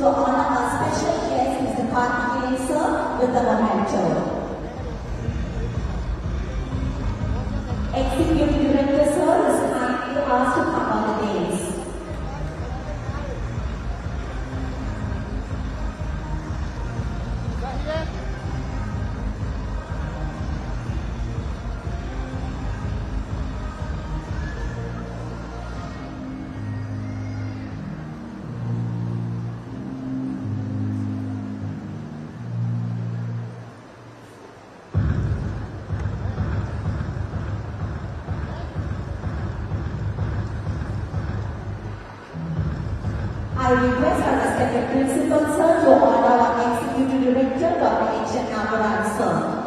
So respected principal sir to honor our executive director, Dr. H. N.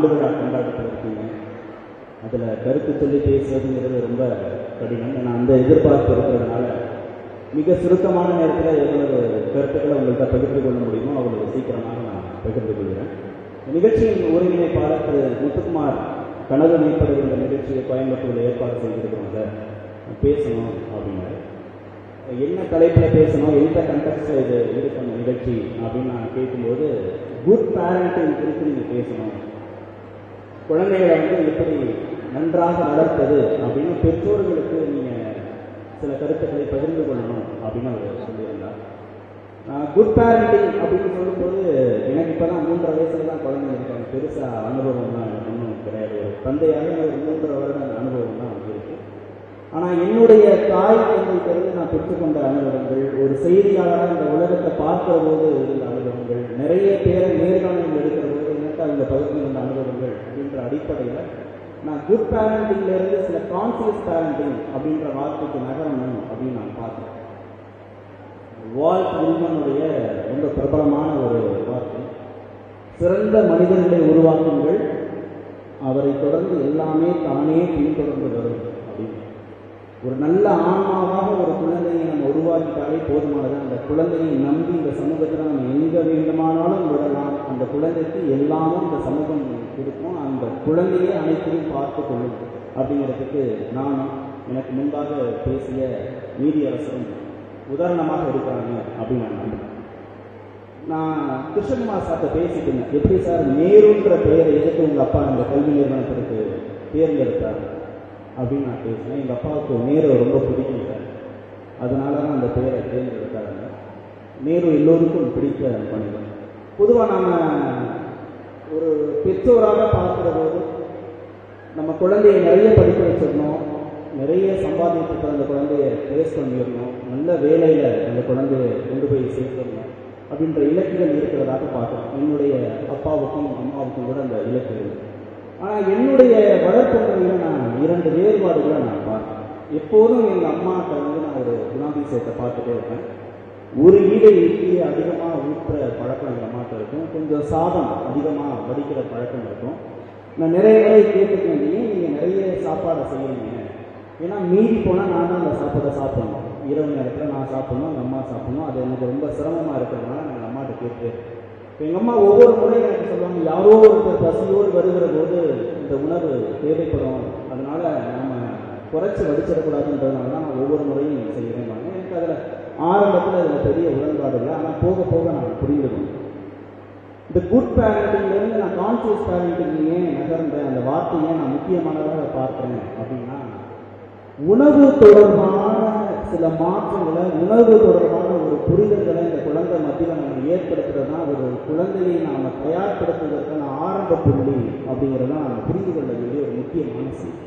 ஆண்டு விழா அதில் கருத்து சொல்லி பேசுவதுங்கிறது ரொம்ப கடினம். ஏன்னா அந்த எதிர்பார்ப்பு இருக்கிறதுனால மிக சுருக்கமான நேரத்தில் எவ்வளவு கருத்துக்களை உங்கள்கிட்ட பகிர்ந்து கொள்ள முடியுமோ அவ்வளவு சீக்கிரமாக நான் பகிர்ந்து கொள்கிறேன். நிகழ்ச்சியின் ஒருங்கிணைப்பாளர் திரு முத்துக்குமார் கனவு மீட்பது இந்த நிகழ்ச்சியை கோயம்புத்தூரில் ஏற்பாடு செய்திருக்கிறோம் சார். பேசணும் அப்படின்னாரு. என்ன தலைப்பில் பேசணும் எந்த கண்டெக்ட்ல இது இருக்கும் நிகழ்ச்சி அப்படின்னு நான் கேட்கும்போது குட் பேரண்டிங் குறித்து நீங்கள் பேசணும். குழந்தைகளை வந்து எப்படி நன்றாக வளர்ப்பது அப்படின்னு பெற்றோர்களுக்கு நீங்கள் சில கருத்துக்களை பகிர்ந்து கொள்ளணும் அப்படின்னு அவர் சொல்லியிருந்தார். குட் பேரண்டிங் அப்படின்னு சொல்லும்போது எனக்கு இப்போ தான் மூன்றரை வயசுல தான் குழந்தைங்க இருக்காங்க. பெருசாக அனுபவம்லாம் ஒன்றும் கிடையாது. ஒரு தந்தையாக ஒரு மூன்றரை வருட அனுபவம் தான் வந்து இருக்கு. ஆனால் என்னுடைய தாய் தந்தைக்கிறது நான் பெற்றுக்கொண்ட அனுபவங்கள் ஒரு செய்தியாளராக இந்த உலகத்தை பார்க்கிற போது இருந்த அனுபவங்கள் நிறைய பேரை நேர்காணல் எடுக்கிற போது இந்த பகுதியில் இருந்த அனுபவங்கள் அப்படின்ற அடிப்படையில் நான் குட் பேரண்டிங்ல இருந்து சில கான்சியஸ் பேரண்டிங் அப்படின்ற வார்த்தைக்கு நகரணும் அப்படின்னு நான் பார்த்தேன். வால்ட் வில்மனுடைய ரொம்ப பிரபலமான ஒரு வார்த்தை சிறந்த மனிதர்களை உருவாக்குங்கள். அவரை தொடர்ந்து எல்லாமே தானே பின்தொடர்ந்து வரும் ஒரு நல்ல ஆன்மாவாக ஒரு குழந்தையை நம்ம உருவாக்கிட்டாலே போதுமானது அந்த குழந்தையை நம்பி இந்த சமூகத்தில் நம்ம எங்கே வேண்டுமானாலும் விடலாம். அந்த குழந்தைக்கு எல்லாமும் இந்த சமூகம் கொடுக்கும் அந்த குழந்தையை அனைத்தையும் பார்த்து கொள்ளும் அப்படிங்கிறதுக்கு நானும் எனக்கு முன்பாக பேசிய நீதியரசரும் உதாரணமாக இருக்கிறாங்க அப்படின்னு நான் நம்புறேன். நான் கிருஷ்ணகுமார் சார்ட்ட பேசிட்டு எப்படி சார் நேருன்ற பெயரை எதுக்கு உங்கள் அப்பா அந்த கல்வி நிறுவனத்திற்கு தேர்ந்தெடுத்தார்? அப்படின்னு நான் பேசினேன் எங்கள் அப்பாவுக்கு நேரு ரொம்ப பிடிக்கும் சார் அதனால தான் அந்த பெயரை தேர்ந்தெடுத்தாங்க. நேரு எல்லோருக்கும் பிடித்த மனிதன். பொதுவாக நாம் ஒரு பெற்றோராக பார்க்குற போது நம்ம குழந்தைய நிறைய படிக்க வச்சிடணும் நிறைய சம்பாதித்துட்டு அந்த குழந்தைய பேஸ் பண்ணிடணும் நல்ல வேலையில் அந்த குழந்தைய கொண்டு போய் சேர்த்துடணும் அப்படின்ற இலக்குகள் இருக்கிறதாக பார்க்குறோம். என்னுடைய அப்பாவுக்கும் அம்மாவுக்கும் கூட அந்த இலக்கு இருக்குது ஆனால் என்னுடைய வளர்ப்பு முறையில் நான் இரண்டு வேறுபாடுகளை நான் பார்க்கிறேன். எப்போதும் எங்கள் அம்மாட்ட வந்து நான் ஒரு குணாதிசயத்தை பார்த்துட்டே இருப்பேன். ஒரு ஈடை இட்லியை அதிகமாக ஊற்றுற பழக்கம் எங்கள் அம்மாட்ட இருக்கும். கொஞ்சம் சாதம் அதிகமாக வடிக்கிற பழக்கம் இருக்கும். நான் நிறைய வேலை கேட்டுக்கேன் ஏன் நீங்கள் நிறைய சாப்பாடை செய்யறீங்க? ஏன்னா மீறி போனால் நான் தான் அந்த சாப்பாடை சாப்பிடணும். இரவு நேரத்தில் நான் சாப்பிடணும் எங்கள் அம்மா சாப்பிடணும். அது எனக்கு ரொம்ப சிரமமாக இருக்கிறதுனால நான் எங்கள் அம்மாட்ட கேட்டு எங்கள் அம்மா ஒவ்வொரு முறையும் எனக்கு சொல்லுவாங்க யாரோ ஒருத்தர் பசியோடு வருகிற போது இந்த உணவு தேவைப்படும். அதனால நம்ம குறைச்சி வடிச்சிடக்கூடாதுன்றதுனால தான் நான் ஒவ்வொரு முறையும் செய்கிறேன் எனக்கு அதில் ஆரம்பத்தில் அதில் பெரிய உடன்பாடு இல்லை. ஆனால் போக போக நான் புரிந்துக்கணும். இந்த குட் பேரண்டிங்லேருந்து நான் கான்சியஸ் பேரண்டிங் ஏன் நகர்ந்த அந்த வார்த்தையை நான் முக்கியமானதாக பார்க்குறேன் அப்படின்னா உணவு தொடர்பான சில மாற்றங்களை உணவு தொடர்பான ஒரு புரிதல்களை இந்த குழந்தை மத்தியில் நம்ம ஏற்படுத்துறது தான் ஒரு குழந்தையை நாம் தயார்படுத்துவதற்கான ஆரம்ப புள்ளி அப்படிங்கிறத நம்ம புரிந்து கொள்ள வேண்டிய ஒரு முக்கியமான செய்தி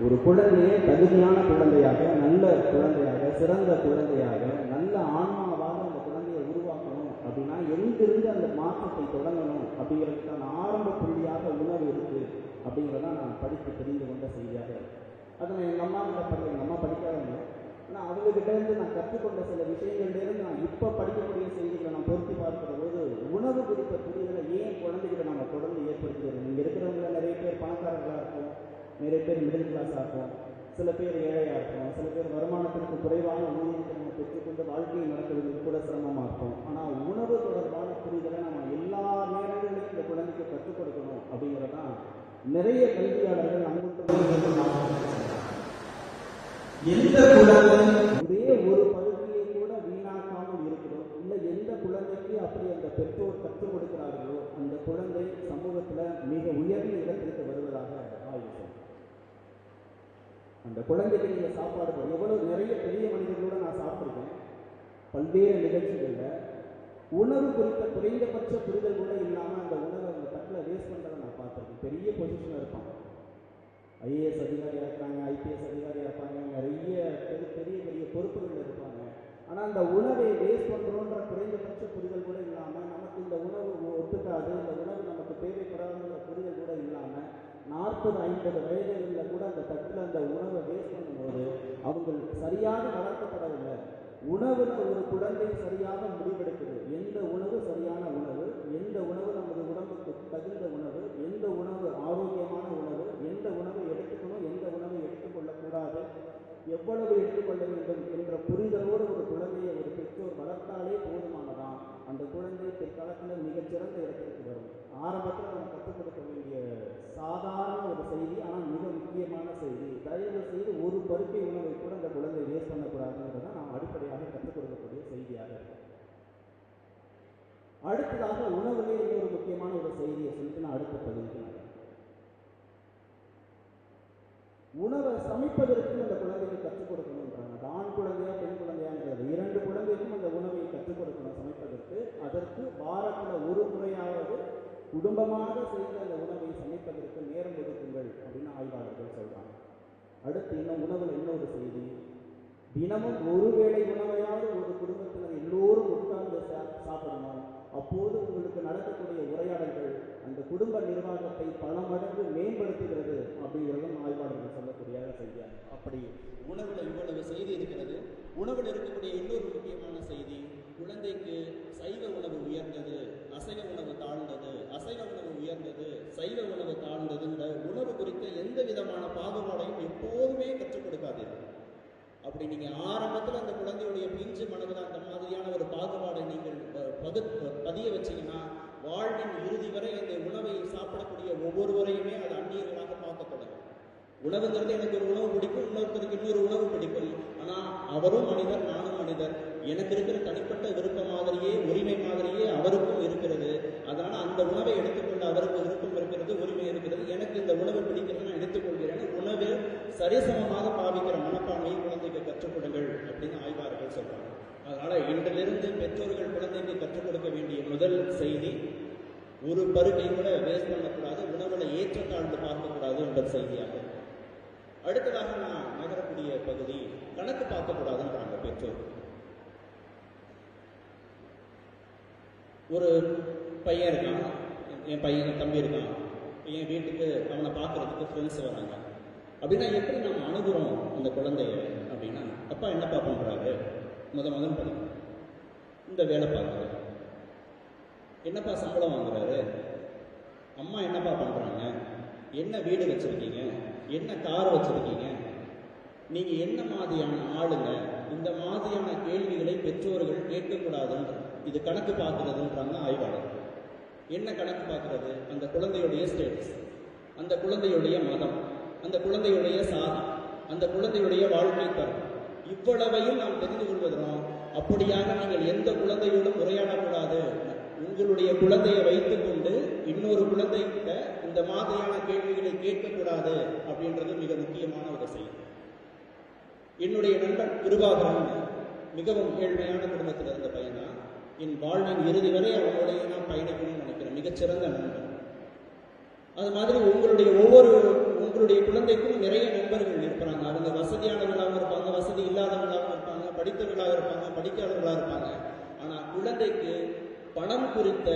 ஒரு குழந்தையை தகுதியான குழந்தையாக நல்ல குழந்தையாக சிறந்த குழந்தையாக நல்ல ஆன்மாவாக அந்த குழந்தையை உருவாக்கணும் அப்படின்னா எங்கிருந்து அந்த மாற்றத்தை தொடங்கணும் அப்படிங்கிறதுக்கான ஆரம்ப புள்ளியாக உணவு இருக்குது அப்படிங்கிறத நான் படித்து தெரிந்து கொண்ட செய்தியாக அதை எங்கள் அம்மா கிட்ட படி எங்கள் அம்மா படிக்க ஆனால் இருந்து நான் கற்றுக்கொண்ட சில விஷயங்கள்லேருந்து நான் இப்போ படிக்கக்கூடிய செய்திகளை நான் பொருத்தி பார்க்கிற போது உணவு குறித்த புரிதலை ஏன் குழந்தைகளை நம்ம தொடர்ந்து ஏற்படுத்துகிறது இங்கே இருக்கிறவங்கள நிறைய பேர் பணக்காரர்களாக இருக்கும் நிறைய பேர் மிடில் கிளாஸாக இருக்கும் சில பேர் ஏழையாக இருக்கும் சில பேர் வருமானத்திற்கு குறைவான ஊதியத்தை நம்ம பெற்றுக்கொண்டு வாழ்க்கையை நடத்துவதற்கு கூட சிரமமாக இருக்கும் ஆனால் உணவு தொடர்பான புரிதலை நம்ம எல்லா நேரங்களிலும் இந்த குழந்தைக்கு கற்றுக் கொடுக்கணும் அப்படிங்கிறதான் நிறைய கல்வியாளர்கள் அங்குட்டு எந்த குழந்தை ஒரே ஒரு பகுதியை கூட வீணாக்காமல் இருக்கிறோம் இல்லை எந்த குழந்தைக்கு அப்படி அந்த பெற்றோர் கற்றுக் கொடுக்கிறார்களோ அந்த குழந்தை சமூகத்தில் மிக உயர்ந்த இடத்திற்கு வருவதாக ஆய்வு சொல்லுது. அந்த குழந்தைக்கு நீங்கள் சாப்பாடு போடு- எவ்வளவு நிறைய பெரிய மனிதர்களோட நான் சாப்பிட்ருக்கேன் பல்வேறு நிகழ்ச்சிகளில் உணவு குறித்த குறைந்தபட்ச புரிதல் கூட இல்லாமல் அந்த உணவை அந்த தட்டில் வேஸ்ட் பண்ணுறதை நான் பார்த்துருக்கேன். பெரிய பொசிஷனில் இருப்பாங்க ஐஏஎஸ் அதிகாரியாக இருக்காங்க ஐபிஎஸ் அதிகாரியாக இருப்பாங்க நிறைய பெரிய பெரிய பெரிய பொறுப்புகள் இருப்பாங்க. ஆனால் அந்த உணவை வேஸ்ட் பண்ணுறோன்ற குறைந்தபட்ச புரிதல் கூட இல்லாமல் நமக்கு இந்த உணவு ஒத்துக்காது இந்த உணவு நமக்கு தேவைப்படாதுன்ற புரிதல் கூட இல்லாமல் நாற்பது ஐம்பது வயதுகளில் கூட அந்த தட்டில் அந்த உணவை வேஸ்ட் பண்ணும்போது அவங்கள் சரியாக வளர்க்கப்படவில்லை. உணவில் ஒரு குழந்தை சரியாக முடிவெடுக்குது. எந்த உணவு சரியான உணவு எந்த உணவு நமது உடம்புக்கு தகுந்த உணவு எந்த உணவு ஆரோக்கியமான உணவு எந்த உணவை எடுத்துக்கணும் எந்த உணவை எடுத்துக்கொள்ளக்கூடாது எவ்வளவு எடுத்துக்கொள்ள வேண்டும் என்ற புரிதலோடு ஒரு குழந்தையை ஒரு பெற்றோர் வளர்த்தாலே போதுமானதான் அந்த குழந்தை பிற்காலத்தில் மிகச்சிறந்த இடத்திற்கு வரும். ஆரம்பத்தில் நம்ம கற்றுக் கொடுக்க வேண்டிய சாதாரண ஒரு செய்தி ஆனால் மிக முக்கியமான செய்தி. தயவு செய்து ஒரு பருப்பை உணவை கூட அந்த குழந்தை வேஸ்ட் பண்ணக்கூடாதுங்கிறத நாம் அடிப்படையாக கற்றுக் கொடுக்கக்கூடிய செய்தியாக இருக்கும் அடுத்ததாக உணவுலே இன்னொரு முக்கியமான ஒரு செய்தியை சொல்லிட்டு நான் அடுத்த பகுதிக்கு உணவை சமைப்பதற்கு அந்த குழந்தைக்கு கற்றுக் கொடுக்கணுன்றாங்க ஆண் குழந்தை பெண் குழந்தையாங்கிறது இரண்டு குழந்தைக்கும் அந்த உணவை கற்றுக் கொடுக்கணும் சமைப்பதற்கு அதற்கு வாரத்தில் ஒரு முறையாவது குடும்பமாக செய்த அந்த உணவை சமைப்பதற்கு நேரம் ஒதுக்குங்கள் அப்படின்னு ஆய்வாளர்கள் சொல்கிறாங்க அடுத்து இன்னும் உணவில் இன்னொரு செய்தி? தினமும் ஒரு வேளை உணவையாவது ஒரு குடும்பத்தினர் எல்லோரும் உட்கார்ந்து சா- சாப்பிடணும். அப்போது உங்களுக்கு நடக்கக்கூடிய உரையாடல்கள் அந்த குடும்ப நிர்வாகத்தை பல மடங்கு மேம்படுத்துகிறது அப்படிங்கிறதும் ஆய்வாளர்கள் சொல்லக்கூடிய செய்தியாக அப்படி உணவில் இவ்வளவு செய்தி இருக்கிறது. உணவில் இருக்கக்கூடிய இன்னொரு முக்கியமான செய்தி குழந்தைக்கு சைவ உணவு உயர்ந்தது அசைவ உணவு தாழ்ந்தது அசைவ உணவு உயர்ந்தது சைவ உணவு தாழ்ந்ததுன்ற உணவு குறித்த எந்த விதமான பாகுபாடையும் எப்போதுமே கற்றுக் கொடுக்காதீர்கள். அப்படி நீங்க ஆரம்பத்தில் அந்த குழந்தையுடைய பிஞ்சு மனதில் அந்த மாதிரியான ஒரு பாகுபாடை நீங்கள் பகு பதிய வச்சீங்கன்னா வாழ்வின் இறுதி வரை இந்த உணவை சாப்பிடக்கூடிய ஒவ்வொருவரையுமே அது அந்நியர்களாக பார்க்க தொடங்கும். உணவுங்கிறது எனக்கு ஒரு உணவு பிடிக்கும் இன்னொருத்தருக்கு இன்னொரு உணவு பிடிக்கும். ஆனால் அவரும் மனிதர் நானும் மனிதர். எனக்கு இருக்கிற தனிப்பட்ட விருப்ப மாதிரியே உரிமை மாதிரியே அவருக்கும் இருக்கிறது. அதனால அந்த உணவை எடுத்துக்கொண்டு அவருக்கு விருப்பம் இருக்கிறது உரிமை இருக்கிறது. எனக்கு இந்த உணவு பிடிக்கிறது நான் எடுத்துக்கொள்கிறேன். உணவு சரிசமமாக பாவிக்கிற மனப்பான்மையை குழந்தைக்கு கற்றுக் கொடுங்கள் அப்படின்னு ஆய்வாளர்கள் சொல்றாங்க. அதனால இன்றிலிருந்து பெற்றோர்கள் குழந்தைக்கு கற்றுக் கொடுக்க வேண்டிய முதல் செய்தி ஒரு பருக்கை கூட வேஸ்ட் பண்ணக்கூடாது உணவுல ஏற்றத்தாழ்ந்து பார்க்கக்கூடாது என்ற செய்தியாக. அடுத்ததாக நான் நகரக்கூடிய பகுதி கணக்கு பார்க்கக்கூடாதுன்றாங்க பெற்றோர் ஒரு பையன் இருக்கான். என் பையன் என் தம்பி இருக்கான். என் வீட்டுக்கு அவனை பார்க்கறதுக்கு ஃப்ரெண்ட்ஸ் வராங்க. அப்படின்னா எப்படி நம்ம அணுகுறோம் அந்த குழந்தைய அப்படின்னா அப்பா என்னப்பா பண்ணுறாரு முத முதல் படிக்கும் இந்த வேலை பார்க்குறாரு என்னப்பா சம்பளம் வாங்குறாரு? அம்மா என்னப்பா பண்ணுறாங்க என்ன வீடு வச்சுருக்கீங்க? என்ன கார் வச்சுருக்கீங்க? நீங்கள் என்ன மாதிரியான ஆளுங்க? இந்த மாதிரியான கேள்விகளை பெற்றோர்கள் கேட்கக்கூடாதுன்ற இது கணக்கு பார்க்கறதுன்றாங்க ஆய்வாளர். என்ன கணக்கு பார்க்கறது? அந்த குழந்தையுடைய ஸ்டேட்டஸ் அந்த குழந்தையுடைய மதம் அந்த குழந்தையுடைய சாதி அந்த குழந்தையுடைய வாழ்க்கை தரம். இவ்வளவையும் நாம் தெரிந்து கொள்வதனால் அப்படியாக நீங்கள் எந்த குழந்தையோடும் உரையாடக்கூடாது. உங்களுடைய குழந்தையை வைத்துக்கொண்டு இன்னொரு குழந்தைகிட்ட இந்த மாதிரியான கேள்விகளை கேட்கக்கூடாது அப்படின்றது மிக முக்கியமான ஒரு செயல். என்னுடைய நண்பன் கிருபாகரன் மிகவும் ஏழ்மையான குடும்பத்தில் இருந்த பையனா என் வாழ்வின் இறுதி வரை அவங்களோடைய நான் பயணிக்கணும்னு நினைக்கிறேன். மிகச்சிறந்த நண்பர். அது மாதிரி உங்களுடைய ஒவ்வொரு உங்களுடைய குழந்தைக்கும் நிறைய நண்பர்கள் இருக்கிறாங்க அவங்க வசதியானவர்களாகவும் இருப்பாங்க வசதி இல்லாதவர்களாகவும் இருப்பாங்க படித்தவர்களாக இருப்பாங்க படிக்காதவர்களாக இருப்பாங்க. ஆனால் குழந்தைக்கு பணம் குறித்த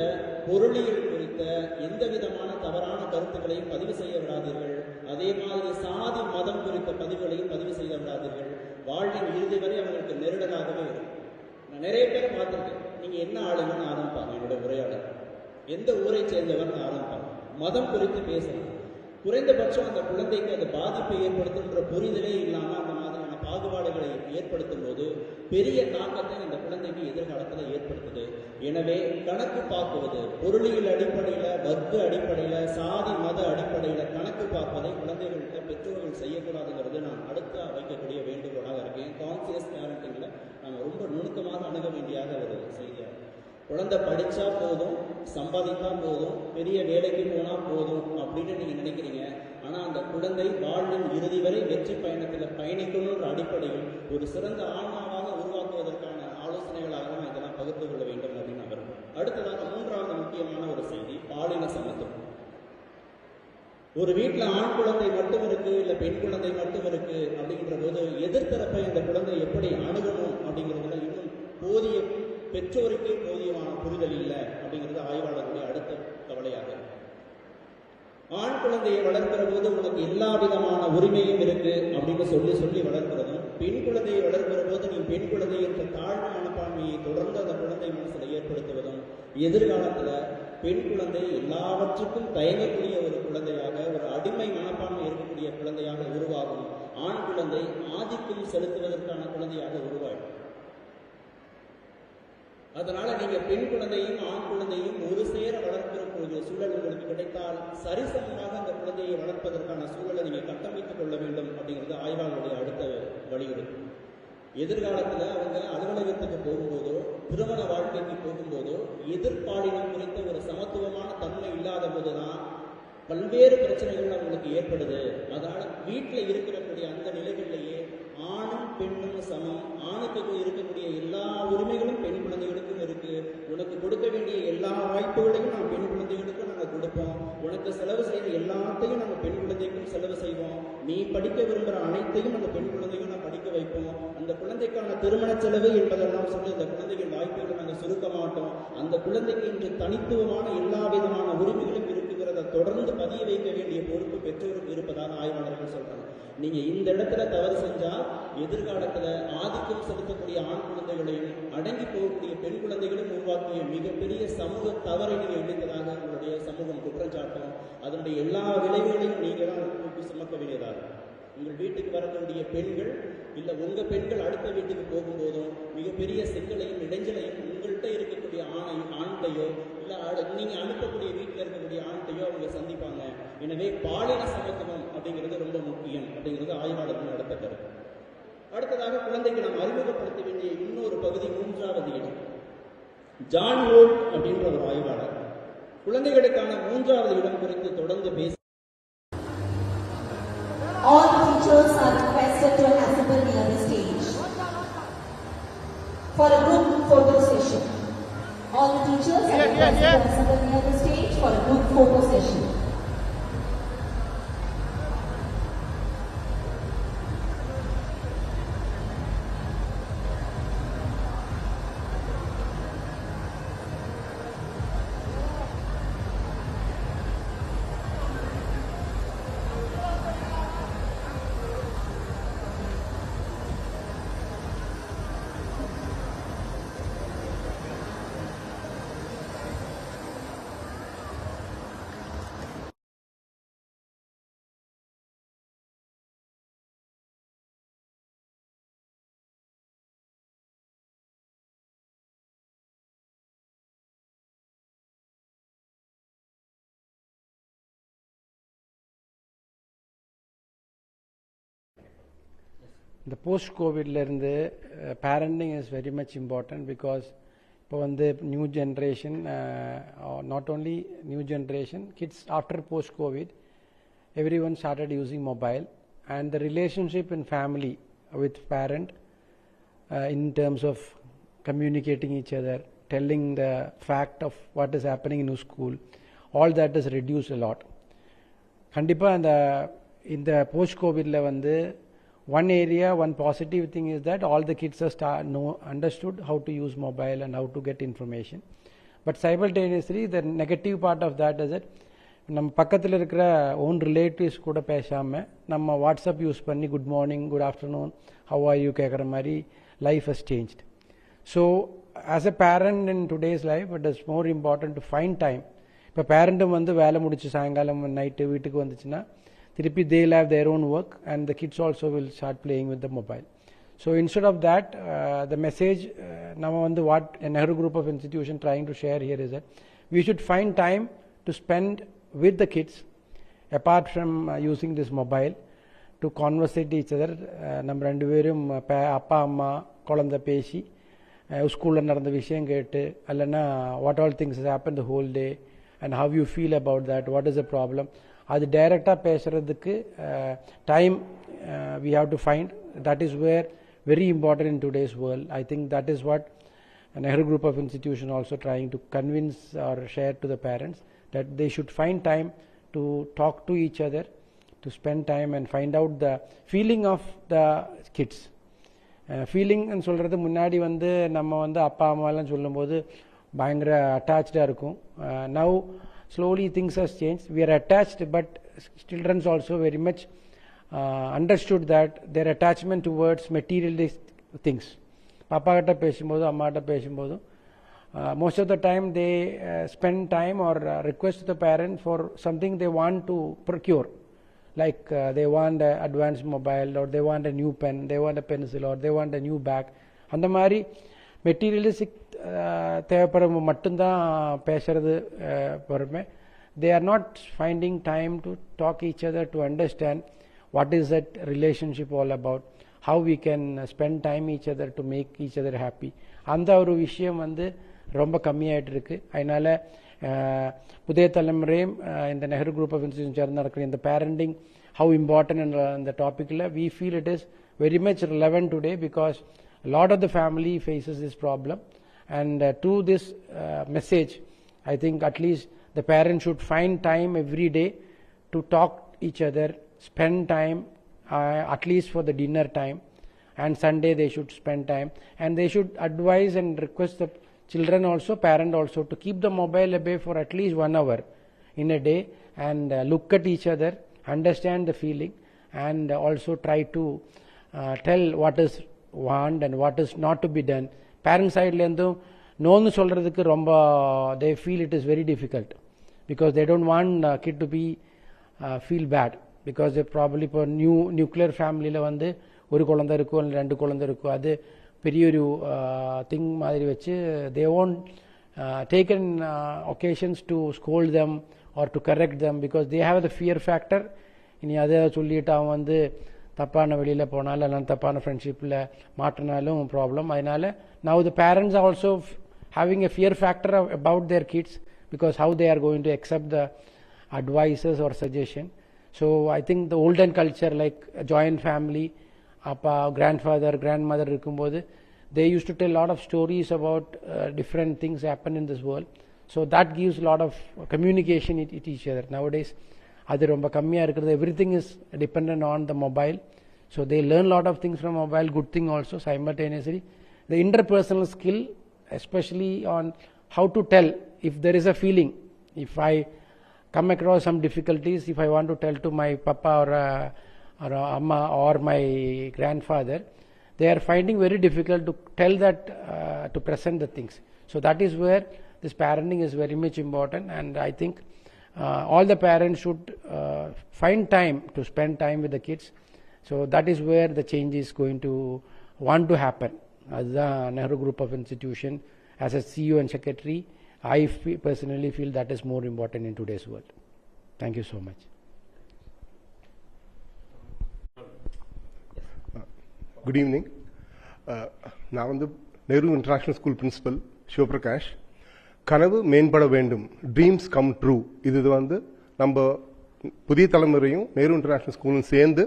பொருளியல் குறித்த எந்த விதமான தவறான கருத்துக்களையும் பதிவு செய்ய விடாதீர்கள். அதே மாதிரி சாதி மதம் குறித்த பதிவுகளையும் பதிவு செய்ய விடாதீர்கள். வாழ்வின் இறுதி வரை அவங்களுக்கு நெருடலாகவே இருக்கும். நான் நிறைய பேர் பார்த்துருக்கேன். நீங்க என்ன ஆளுங்கன்னு ஆரம்பிப்பாங்க என்னோட உரையாடல். எந்த ஊரை சேர்ந்தவர்னு ஆரம்பிப்பாங்க மதம் குறித்து பேசணும். குறைந்தபட்சம் அந்த குழந்தைக்கு அது பாதிப்பை ஏற்படுத்துன்ற புரிதலே இல்லாம அந்த மாதிரியான பாகுபாடுகளை ஏற்படுத்தும் போது பெரிய தாக்கத்தை அந்த குழந்தைக்கு எதிர்காலத்தில் ஏற்படுத்துது. எனவே கணக்கு பார்க்குவது பொருளியல் அடிப்படையில வர்க்க அடிப்படையில சாதி மத அடிப்படையில கணக்கு பார்ப்பதை குழந்தைகள்கிட்ட பெற்றோர்கள் செய்யக்கூடாதுங்கிறது நான் அடுத்த வைக்கக்கூடிய வேண்டுகோளாக இருக்கேன். கான்சியஸ் பேரண்டிங்ல நம்ம ரொம்ப நுணுக்கமாக அணுக வேண்டியதாக ஒரு செய்தியாக குழந்தை படித்தா போதும் சம்பாதித்தா போதும் பெரிய வேலைக்கு போனால் போதும் அப்படின்னு நீங்கள் நினைக்கிறீங்க. ஆனால் அந்த குழந்தை வாழ்வின் இறுதி வரை வெற்றி பயணத்தில் பயணிக்கணுன்ற அடிப்படையில் ஒரு சிறந்த ஆன்மாவாக உருவாக்குவதற்கான ஆலோசனைகளாக நான் இதெல்லாம் பகிர்ந்து கொள்ள வேண்டும் அப்படின்னு நான் விரும்புகிறேன் அடுத்ததாக மூன்றாவது முக்கியமான ஒரு செய்தி பாலின சமத்துவம். ஒரு வீட்டில் ஆண் குழந்தை மட்டும் இருக்கு இல்ல பெண் குழந்தை மட்டும் இருக்கு அப்படிங்கிற போது எதிர்த்தரப்பை அந்த குழந்தை எப்படி அணுகணும் அப்படிங்கிறதுல இன்னும் போதிய பெற்றோருக்கே போதியமான புரிதல் இல்லை அப்படிங்கிறது ஆய்வாளருடைய அடுத்த கவலையாக ஆண் குழந்தையை வளர்க்கிற போது உனக்கு எல்லா விதமான உரிமையும் இருக்கு அப்படின்னு சொல்லி சொல்லி வளர்க்கிறதும் பெண் குழந்தையை வளர்க்கிற போது நீ பெண் குழந்தை என்ற தாழ்வு மனப்பான்மையை தொடர்ந்து அந்த குழந்தை மனசுல ஏற்படுத்துவதும் எதிர்காலத்துல பெண் குழந்தை எல்லாவற்றுக்கும் தயங்கக்கூடிய ஒரு குழந்தையாக ஒரு அடிமை மனப்பான்மை இருக்கக்கூடிய குழந்தையாக உருவாகும் ஆண் குழந்தை ஆதிக்கம் செலுத்துவதற்கான குழந்தையாக உருவாகும். அதனால நீங்க பெண் குழந்தையும் ஆண் குழந்தையும் ஒரு சேர வளர்க்கக்கூடிய சூழல் உங்களுக்கு கிடைத்தால் சரிசமமாக அந்த குழந்தையை வளர்ப்பதற்கான சூழலை நீங்க கட்டமைத்துக் கொள்ள வேண்டும் அப்படிங்கிறது ஆய்வாளருடைய அடுத்த வலியுறுத்தும் எதிர்காலத்துல அவங்க அலுவலகத்துக்கு போகும்போதோ திருமண வாழ்க்கைக்கு போகும்போதோ எதிர்பாலினம் குறித்த ஒரு சமத்துவமான தன்மை இல்லாத போதுதான் பல்வேறு பிரச்சனைகள் அவங்களுக்கு ஏற்படுது. அதனால வீட்டில் இருக்கக்கூடிய அந்த நிலைகளிலேயே ஆணும் பெண்ணும் சமம் ஆணுக்கு இருக்கக்கூடிய எல்லா உரிமைகளும் பெண் குழந்தைகளுக்கும் இருக்கு. உனக்கு கொடுக்க வேண்டிய எல்லா வாய்ப்புகளையும் நான் பெண் குழந்தைகளுக்கும் நாங்கள் கொடுப்போம். உனக்கு செலவு செய்த எல்லாத்தையும் நம்ம பெண் குழந்தைக்கும் செலவு செய்வோம். நீ படிக்க விரும்புகிற அனைத்தையும் அந்த பெண் குழந்தைக்கும் நான் படிக்க வைப்போம். அந்த குழந்தைக்கான திருமண செலவு என்பதெல்லாம் சொல்லி அந்த குழந்தையின் வாய்ப்புகளை நாங்கள் சுருக்க மாட்டோம். அந்த குழந்தைக்கு இன்று தனித்துவமான எல்லா விதமான உரிமைகளும் இருக்குங்கிறத தொடர்ந்து பதிய வைக்க வேண்டிய பொறுப்பு பெற்றோருக்கு இருப்பதாக ஆய்வாளர்கள் சொல்றாங்க. நீங்க இந்த இடத்துல தவறு செஞ்சா எதிர்காலத்துல ஆதிக்கம் செலுத்தக்கூடிய ஆண் குழந்தைகளையும் அடங்கி போகக்கூடிய பெண் குழந்தைகளும் உருவாக்கிய மிகப்பெரிய சமூக தவறை நீங்க இணைத்ததாக உங்களுடைய சமூகம் குற்றச்சாட்டம் அதனுடைய எல்லா விளைவுகளையும் நீங்க தான் தூக்கி சுமக்க வேண்டியதாக உங்கள் வீட்டுக்கு வரக்கூடிய பெண்கள் இல்லை உங்க பெண்கள் அடுத்த வீட்டுக்கு போகும்போதும் மிகப்பெரிய சிக்கலையும் இடைஞ்சலையும் உங்கள்கிட்ட இருக்கக்கூடிய ஆணை ஆண்டையோ இல்லை நீங்கள் அனுப்பக்கூடிய வீட்டில் இருக்கக்கூடிய ஆண்டையோ அவங்க சந்திப்பாங்க. எனவே பாலின சமத்துவம் அப்படிங்கிறது ரொம்ப முக்கியம் அப்படிங்கிறது ஆய்வாளர்கள் நடத்த கருத்து. அடுத்ததாக குழந்தைக்கு நாம் அறிமுகப்படுத்த வேண்டிய இன்னொரு பகுதி மூன்றாவது இடம். ஜான் வோல்ட் அப்படின்ற ஒரு ஆய்வாளர். குழந்தைகளுக்கான மூன்றாவது இடம் குறித்து தொடர்ந்து பேச இந்த post கோவிட்லேருந்து parenting is very much important because இப்போ வந்து new generation not only new generation kids after post covid everyone started using mobile and the relationship in family with parent in terms of communicating each other, telling the fact of what is happening in your school, all that is reduced a lot. கண்டிப்பாக அந்த இந்த post கோவிட்ல வந்து one area one positive thing is that all the kids ஸ்டா know understood how to use mobile and how to get information but simultaneously the negative part of that is it நம்ம பக்கத்தில் இருக்கிற own relatives கூட பேசாமல் நம்ம WhatsApp use பண்ணி good morning good afternoon how are you கேட்குற மாதிரி life has changed so as a parent in today's life it is more important to fine time இப்போ பேரண்ட்டும் வந்து வேலை முடிச்சு சாயங்காலம் நைட்டு வீட்டுக்கு வந்துச்சுன்னா திருப்பி they leave their own work and the kids also will start playing with the mobile so instead of that the message நம்ம வந்து what Nehru group of institution trying to share here is we should find time to spend with the kids apart from uh, using this mobile to conversate each other uh, நம்ம ரெண்டு பேரும் பே- அப்பா அம்மா குழந்தை பேசி ஸ்கூலில் நடந்த விஷயம் கேட்டு இல்லைன்னா what all things happen the whole day and how you feel about that what is a problem அது டைரெக்டாக பேசுறதுக்கு time we have to find that is where very important in today's world I think that is what Nehru Group of Institution also trying to convince or share to the parents that they should find time to talk to each other, to spend time and find out the feeling of the kids. Feeling சொல்கிறது முன்னாடி வந்து நம்ம வந்து அப்பா அம்மாலாம் சொல்லும்போது பயங்கர அட்டாச்சாக இருக்கும் now slowly things has change we are attached but childrens also very much understood that their attachment towards materialist things அப்பா கிட்ட பேசும்போதும் அம்மா கிட்ட பேசும்போதும் most of the time they spend time or request the parent for something they want to procure like they want advance mobile or they want a new pen they want a pencil or they want a new bag அந்த மாதிரி materialistic தேவைப்படும் மட்டும்தான் பேசுறது பொறுமை. They are not finding time to talk each other to understand what is that relationship all about how we can spend time each other to make each other happy அந்த ஒரு விஷயம் வந்து ரொம்ப கம்மியாயிட்டு இருக்கு. அதனால புதிய தலைமுறையும் இந்த நெஹ்ரு குரூப் ஆஃப் இன்ஸ்டியூஷன் சேர்ந்து நடக்கிற இந்த பேரண்டிங் ஹவு இம்பார்ட்டன்ட் இந்த டாப்பிக்கில் we feel it is very much relevant today because A lot of the family faces this problem, and uh, this uh, message, I think at least the parents should find time every day to talk to each other, spend time uh, at least for the dinner time, and Sunday they should spend time, and they should advise and request the children also, parent also, to keep the mobile away for at least one hour in a day. And uh, look at each other, understand the feeling, and also try to uh, tell what is want and what is not to be done parents சைட்லேருந்தும் நோன்னு சொல்கிறதுக்கு ரொம்ப they feel it is very difficult because they don't want kid to be feel bad because probably இப்போ new nuclear ஃபேமிலியில் வந்து ஒரு குழந்தை இருக்கும் இல்லை ரெண்டு குழந்தை இருக்கும் அது பெரிய ஒரு uh, திங் மாதிரி வச்சு they won't taken occasions to scold them or to correct them because they have the fear factor இனி அதை சொல்லிட்டு அவன் வந்து தப்பான வெளியில் போனாலும் அல்லது தப்பான ஃப்ரெண்ட்ஷிப்பில் மாட்டினாலும் ப்ராப்ளம் அதனால் now the parents also having a fear factor about their kids because how they are going to accept the advices or suggestion so I think the olden culture like joint family அப்பா grandfather grandmother இருக்கும்போது they used to tell a lot of stories about uh, different things happen in this world. So that gives a lot of communication with each other. அது ரொம்ப கம்மியாக இருக்கிறது everything is dependent on the mobile. So they learn a lot of things from mobile, good thing also simultaneously. The interpersonal skill, especially on how to tell if there is a feeling. If I come across some difficulties, if I want to tell to my papa or, uh, or uh, amma or my grandfather, they are finding very difficult to tell that, uh, to present the things. So that is where this parenting is very much important and I think uh, all the parents should uh, find time to spend time with the kids. So that is where the change is going to want to happen. As the Nehru Group of Institution, as a CEO and secretary, I fe- personally feel that is more important in today's world. Thank you so much. Good evening நான் வந்து Nehru international school principal Sivaprakash கனவு மேம்பட வேண்டும். Dreams come true இது வந்து நம்ம புதிய தலைமுறையும் நேரு இன்டர்நேஷனல் ஸ்கூலும் சேர்ந்து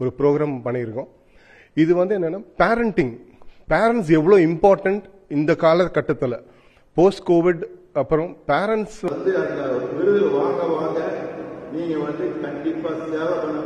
ஒரு ப்ரோக்ராம் பண்ணியிருக்கோம். இது வந்து என்னென்னா பேரண்டிங் பேரண்ட்ஸ் எவ்வளோ இம்பார்ட்டன்ட் இந்த காலகட்டத்தில். போஸ்ட் கோவிட் அப்புறம் பேரண்ட்ஸ் வந்து அந்த விருது வாங்க வாங்க நீங்கள் வந்து கண்டிப்பாக சேவை பண்ண